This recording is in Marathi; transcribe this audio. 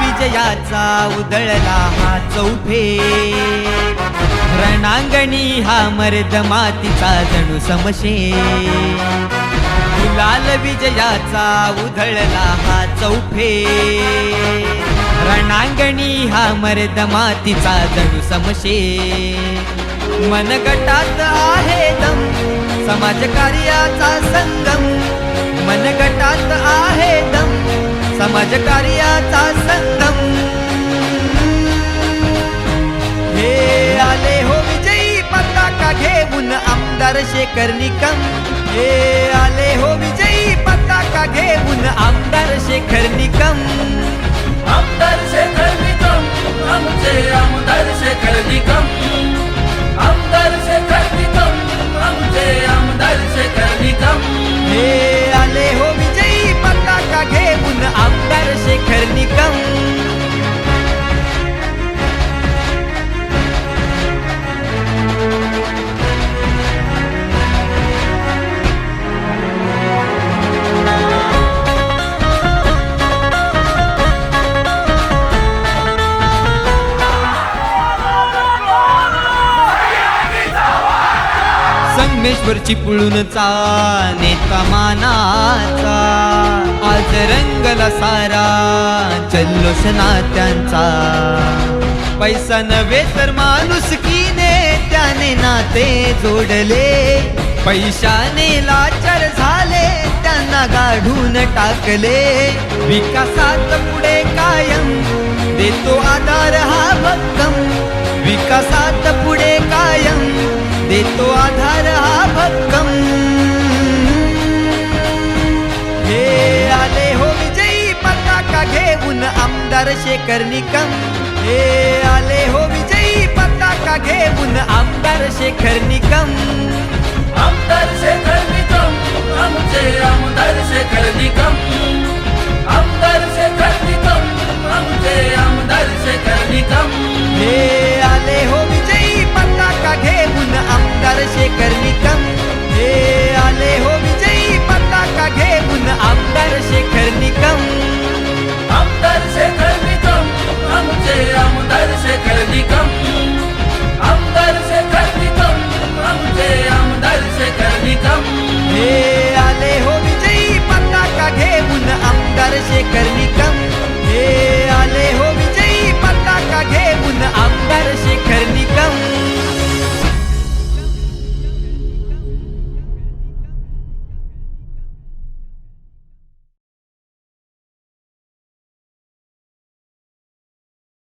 विजयाचा उदळला हा चौफे रणांगणी हा मर्द मातीचा जणू समशे. गुलाल विजयाचा उधळला हा चौफे. रणांगणी हा मर्द मातीचा जणू समशे. मनगटात आहे दम समाज कार्याचा संगम. मनगटात आहे दम समाज कार्याचा संगम. शेखर निकम। हे आले हो संगमेश्वर चिपळूणचा नेता मानाचा आज रंगला सारा जल्लोष नात्यांचा. पैसा नव्हे तर माणुसकीने त्याने नाते जोडले. पैशाने लाचार झाले त्यांना गाढून टाकले. विकासात पुढे कायम देतो आधार हा भक्कम. विकासात पुढे कायम देतो आधार हा हक्कम हे आले हो विजयी पताका घेऊन आमदार शेखर निकम। हे आले हो विजयी पताका घेऊन आमदार शेखर निकम।